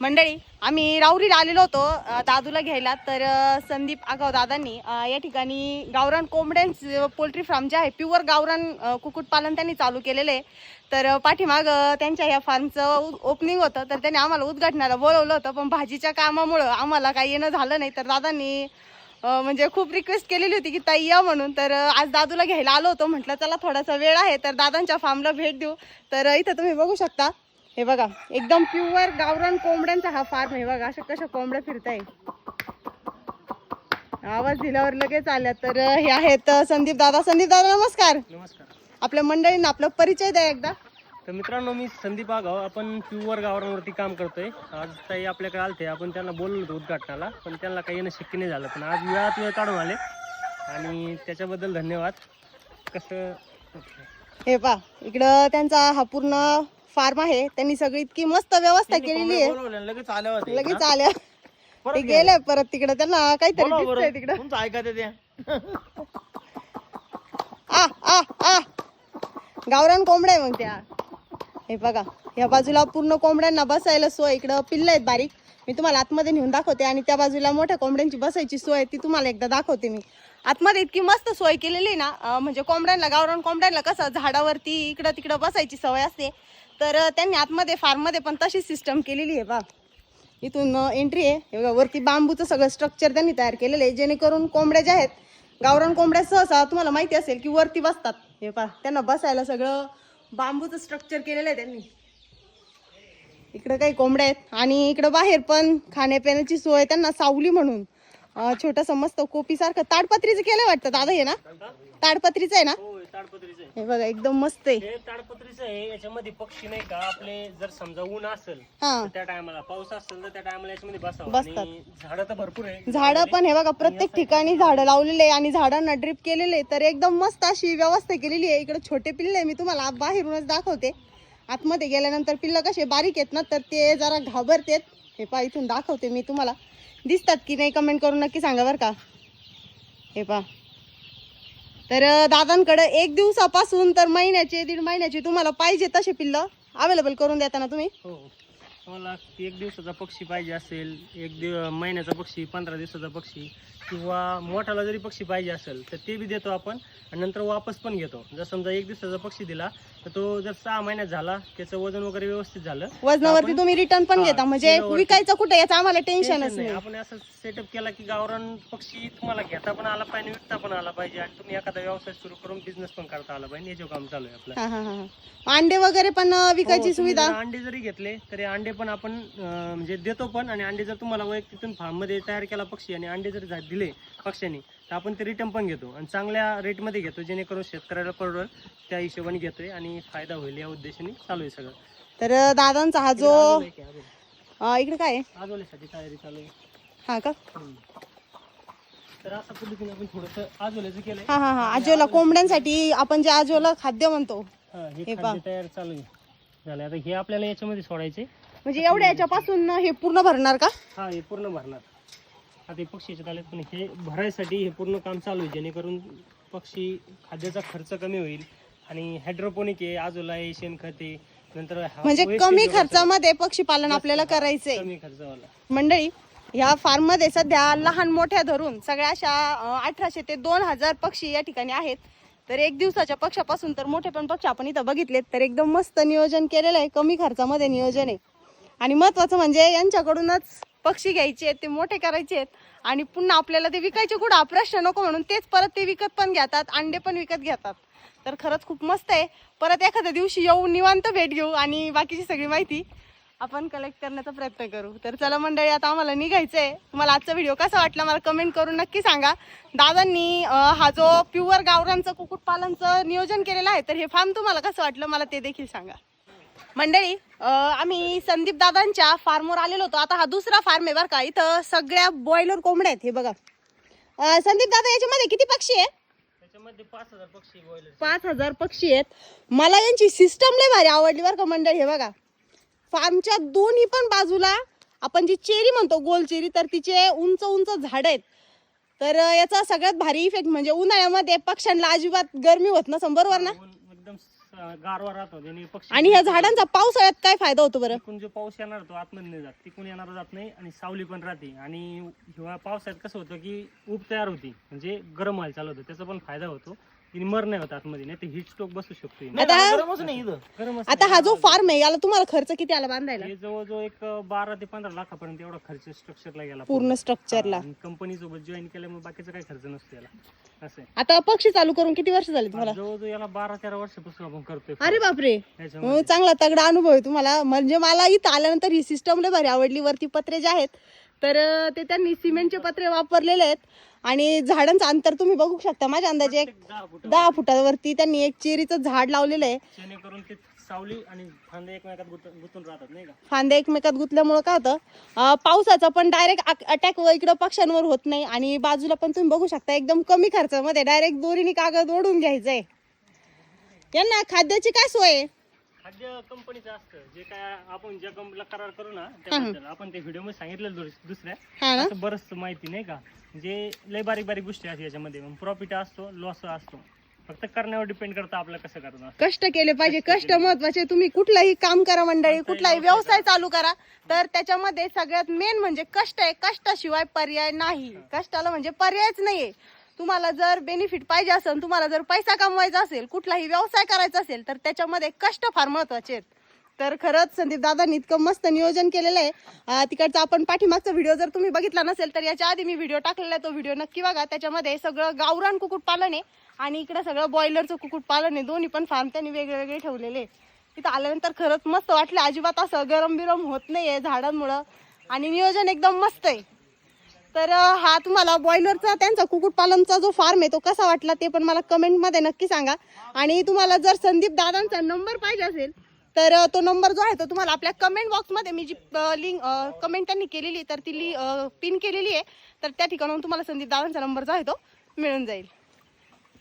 मंडळी आम्ही राऊरीला आलेलो होतो दादूला घ्यायला. तर संदीप आगाव दादांनी या ठिकाणी गावरान कोंबड्यांच पोल्ट्री फार्म जे आहे प्युअर गावरान कुक्कुटपालन त्यांनी चालू केलेलं आहे. तर पाठीमाग त्यांच्या या फार्मचं ओपनिंग होतं. तर त्यांनी आम्हाला उद्घाटनाला बोलवलं होतं पण भाजीच्या कामामुळं आम्हाला काही येणं झालं नाही. तर दादांनी म्हणजे खूप रिक्वेस्ट केलेली होती की ताई या म्हणून. तर आज दादूला घ्यायला आलो होतो म्हटलं चला थोडासा वेळ आहे तर दादांच्या फार्मला भेट देऊ. तर इथं तुम्ही बघू शकता. हे बघा एकदम प्युअर गावरान कोंबड्यांचा हा फार्म आहे. बघा अशा कशा कोंबड्या फिरताय. आवाज दिल्यावर लगेच आल्या. तर हे आहेत संदीप दादा. संदीप दादा नमस्कार. नमस्कार. आपल्या मंडळींना आपला परिचय द्या एकदा. तर मित्रांनो मी संदीप आगाव. आपण प्युअर गावरांवरती काम करतोय. आज ताई आपल्याकडे आलते. आपण त्यांना बोललो होतो उद्घाटनाला पण त्यांना काही येणं शक्य नाही झालं. पण आज वेळात वेळ काढून आले. आणि त्याच्याबद्दल धन्यवाद. कसं? हे पा इकडं त्यांचा हा पूर्ण फार्म आहे. त्यांनी सगळी इतकी मस्त व्यवस्था केलेली आहे. लगेच आल्या होत्या लगेच आल्या. ते गेले परत तिकडे. त्यांना काहीतरी दिसतंय. तिकडं. तुमचं ऐका ते. त्या आ आ आ. गावरान कोंबड्या आहे मग त्या. हे बघा या बाजूला पूर्ण कोंबड्यांना बसायला सोय. इकडं पिल्ल आहेत बारीक. मी तुम्हाला आतमध्ये नेऊन दाखवते आणि त्या बाजूला मोठ्या कोंबड्यांची बसायची सोय ती तुम्हाला एकदा दाखवते मी. आतमध्ये इतकी मस्त सोय केलेली ना म्हणजे कोंबड्यांना गावरान कोंबड्यांना कसं झाडावरती इकडं तिकडं बसायची सवय असते. तर त्यांनी आतमध्ये फार्ममध्ये पण तशीच सिस्टम केलेली आहे बा. इथून एंट्री आहे. वरती बांबूचं सगळं स्ट्रक्चर त्यांनी तयार केलेलं आहे. जेणेकरून कोंबड्या ज्या आहेत गावरान कोंबड्या सहसा तुम्हाला माहिती असेल की वरती बसतात. हे पहा त्यांना बसायला सगळं बांबूचं स्ट्रक्चर केलेलं आहे त्यांनी. इकडं काही कोंबड्या आहेत आणि इकडं बाहेर पण खाण्यापिण्याची सोय त्यांना सावली म्हणून. छोटंसं मस्त कोपीसारखं ताडपत्रीचं केलं वाटतं. दादा हे ना? ताडपत्रीचं आहे ना? हो ताडपत्रीचं आहे. हे बघा एकदम मस्त आहे. हे ताडपत्रीचं आहे याच्यामध्ये पक्षी नाही का आपले जर समजा ऊन असेल हा. तर त्या टायमाला पाऊस असेल तर त्या टायमाला याच्यामध्ये बसावं. बसतात. आणि झाडं तर भरपूर आहे. झाडं पण हे बघा प्रत्येक ठिकाणी झाडं लावलेले आहे आणि झाडांना ड्रिप केलेले आहे. तर एकदम मस्त अशी व्यवस्था केलेली आहे. इकडे छोटे पिल्ले आहे मी तुम्हाला बाहेरूनच दाखवते. आतमध्ये गेल्यानंतर पिल्लं कसे बारीक आहेत ना तर ते जरा घाबरतेत. हे पा इथून दाखवते मी तुम्हाला. दिसतात की नाही कमेंट करून नक्की सांगा बरं का. हे पा तर दादांकडे एक दिवसापासून तर महिन्याचे दीड महिन्याचे तुम्हाला पाहिजे तसे पिल्लं अवेलेबल करून देता ना तुम्ही? हो. तुम्हाला एक दिवसाचा पक्षी पाहिजे असेल एक दिव महिन्याचा पक्षी पंधरा दिवसाचा पक्षी किंवा मोठाला जरी पक्षी पाहिजे असेल तर ते बी देतो आपण आणि नंतर वापस पण घेतो. जर समजा एक दिवसाचा पक्षी दिला तर तो जर सहा महिन्यात झाला त्याचं वजन वगैरे व्यवस्थित झालं वजनावरती तुम्ही रिटर्न पण घेता. म्हणजे. विकायचं कुठे याचं आम्हाला टेन्शन टेन्शनच नाही. आपण असं सेटअप केला की गावरान पक्षी तुम्हाला घेता पण आला पाहिजे विकता पण आला पाहिजे आणि तुम्ही एखादा व्यवसाय सुरू करून बिझनेस पण करता आला पाहिजे. याचं काम चालू आहे आपलं. हा हा हा हा. अंडे वगैरे पण अं, विकायची हो, तुम्ही सुविधा? जर अंडे जरी घेतले तरी अंडे पण आपण अं, म्हणजे देतो पण. आणि अंडे जर तुम्हाला वैयक्तिक फार्ममध्ये तयार केला पक्षी आणि अंडे जर झा- दिले पक्ष्यांनी तर आपण ते रिटर्न पण घेतो आणि चांगल्या रेटमध्ये घेतो जेणेकरून शेतकऱ्याला परवडेल त्या हिशोबाने घेतोय आणि फायदा होईल या उद्देशाने चालू आहे सगळं. तर दादांचा हा जो इकडे काय आहे? आजोलेसाठी तयारी चालू आहे. हा का. तर अशा पद्धतीने आपण थोडस आजोल्याचं केलंय. हा हा हा. आजोला कोंबड्यांसाठी आपण जे आजोला खाद्य म्हणतो हा, हे हे खाद्य तयार चालू आहे. झालं आता हे आपल्याला याच्यामध्ये सोडायचे म्हणजे एवढ्या याच्यापासून हे पूर्ण भरणार का? हा हे पूर्ण भरणार. आता पक्षीचे आलेत पण हे भरायसाठी हे पूर्ण काम चालू आहे जेणेकरून पक्षी खाद्याचा खर्च कमी होईल. आणि हायड्रोपोनिक आहे आजोला आहे शेणखत आहे नंतर हा- म्हणजे कमी खर्चामध्ये पक्षी पालन आपल्याला करायचंय. कमी खर्चवाला. मंडळी ह्या फार्ममध्ये सध्या लहान मोठ्या धरून सगळ्या अशा अठराशे ते दोन हजार पक्षी या ठिकाणी आहेत. तर एक दिवसाच्या पक्षापासून तर मोठे पण पक्ष आपण इथं बघितलेत. तर एकदम मस्त नियोजन केलेलं आहे कमी खर्चामध्ये नियोजन आहे. आणि महत्वाचं म्हणजे यांच्याकडूनच पक्षी घ्यायचे आहेत ते मोठे करायचे आहेत आणि पुन्हा आपल्याला ते विकायचे कुठं? हा प्रश्न नको म्हणून तेच परत ते विकत पण घेतात अंडे पण विकत घेतात. तर खरंच खूप मस्त आहे. परत एखाद्या दिवशी येऊन निवांत भेट घेऊ आणि बाकीची सगळी माहिती आपण कलेक्ट करण्याचा प्रयत्न करू. तर चला मंडळी आता आम्हाला निघायचं आहे तुम्हाला आजचा व्हिडिओ कसा वाटला मला कमेंट करून नक्की सांगा. दादांनी हा जो प्युअर गावरांचं कुक्कुटपालनचं नियोजन केलेलं आहे तर हे फार्म तुम्हाला कसं वाटलं मला ते देखील सांगा. मंडळी आम्ही संदीप दादांच्या फार्मवर आलेलो होतो. आता हा दुसरा फार्म आहे बरं का. इथं सगळ्या बॉयलर कोंबड्या आहेत हे बघा. संदीप दादा याच्यामध्ये किती पक्षी आहे पाच हजार पक्षी आहेत मला यांची सिस्टम लय भारी आवडली बरं का मंडळी हे बघा. फार्मच्या दोन्ही पण बाजूला आपण जी चेरी म्हणतो गोल चेरी तर तिचे उंच उंच झाड आहेत. तर याचा सगळ्यात भारी इफेक्ट म्हणजे उन्हाळ्यामध्ये पक्ष्यांना अजिबात गरमी होत नसेल बरोबर ना? एकदम गारवा राहतो पक्षी आणि ह्या झाडांचा पावसाळ्यात काय फायदा होतो बरं? तिकून जो पाऊस येणार तो आतमध्ये नाही जात तिकून येणार जात नाही आणि सावली पण राहते. आणि हिवाळा पावसाळ्यात कसं होतं की ऊब तयार होती म्हणजे गरम व्हायला चालू होतं त्याचा पण फायदा होतो. मर नाही होत आतमध्ये नाही तर हीट स्टोक बसू शकतो. हिने. आता गरमच नाही इथं. गरम आता हा जो फार्म आहे याला तुम्हाला खर्च किती आला बांधायला? हे जवळजवळ एक बारा ते पंधरा लाखापर्यंत एवढा खर्च स्ट्रक्चरला गेला पूर्ण. स्ट्रक्चरला कंपनी सोबत जॉईन केल्यामुळे बाकीचा काही खर्च नसतो याला. असं आहे. आता पक्षी चालू करून किती वर्ष झाले तुम्हाला? जवळजवळ याला बारा तेरा वर्षापासून आपण करतोय अरे बापरे. याच्यामध्ये. हो, चांगला तगडा अनुभव आहे तुम्हाला. म्हणजे मला इथं आल्यानंतर ही सिस्टम लय भारी आवडली. वरती पत्रे जे आहेत तर ते त्यांनी सिमेंटचे पत्रे वापरलेले आहेत. आणि झाडांचं अंतर तुम्ही बघू शकता. माझ्या अंदाजे एक दहा फुट दहा फुटावरती त्यांनी एक चेरीचं झाड लावलेलं आहे. जेणेकरून ते सावली आणि फांदे एकमेकात गुंत- गुंतून राहतात नाही का? फांद्या एकमेकात गुंतल्यामुळं काय होतं अं, पावसाचा पण डायरेक्ट अटॅक इकडं पक्ष्यांवर होत नाही. आणि बाजूला पण तुम्ही बघू शकता एकदम कमी खर्चामध्ये डायरेक्ट दोरीने कागद ओढून घ्यायचंय. यांना खाद्याची काय सोय? आहे खाद्य कंपनीचं असतं जे काय आपण ज्या कंपनीला करार करू ना त्याबद्दल आपण ते व्हिडिओमध्ये सांगितलं दुस- दुसऱ्या. ना. असं बरंच माहिती नाही का? म्हणजे लय बारीक बारीक गोष्टी असतात याच्यामध्ये प्रॉफिट असतो लॉस असतो. फक्त करण्यावर डिपेंड करतं आपलं कसं करणं कष्ट केले पाहिजे कष्ट महत्त्वाचे तुम्ही कुठलाही काम करा मंडळी कुठलाही व्यवसाय चालू करा तर त्याच्यामध्ये सगळ्यात मेन म्हणजे कष्ट आहे. कष्टाशिवाय पर्याय नाही. कष्टाला म्हणजे पर्यायच नाहीये. तुम्हाला जर बेनिफिट पाहिजे असेल तुम्हाला जर पैसा कमवायचा असेल कुठलाही व्यवसाय करायचा असेल तर त्याच्यामध्ये कष्ट फार महत्त्वाचे आहेत. तर खरंच संदीप दादांनी इतकं मस्त नियोजन केलेलं आहे. तिकडचा आपण पाठीमागचा व्हिडिओ जर तुम्ही बघितला नसेल तर याच्या आधी मी व्हिडिओ टाकलेला आहे तो व्हिडिओ नक्की बघा. त्याच्यामध्ये सगळं गावरान कुक्कुटपालन आहे आणि इकडं सगळं बॉयलरचं कुक्कुटपालन आहे. दोन्ही पण फार्म त्यांनी वेगळे ठेवलेले आहेत. तिथं आल्यानंतर खरंच मस्त वाटलं. अजिबात असं गरम बिरम होत नाही आहे झाडांमुळं. आणि नियोजन एकदम मस्त आहे. तर हा तुम्हाला बॉयलरचा त्यांचा कुक्कुटपालनचा जो फार्म आहे तो कसा वाटला ते पण मला कमेंटमध्ये नक्की सांगा. आणि तुम्हाला जर संदीप दादांचा नंबर पाहिजे असेल तर तो नंबर जो आहे तो तुम्हाला आपल्या कमेंट बॉक्समध्ये मी जी लिंक कमेंट त्यांनी केलेली तर ती पिन केलेली आहे तर त्या ठिकाणाहून तुम्हाला संदीप दादांचा नंबर जो आहे तो मिळून जाईल.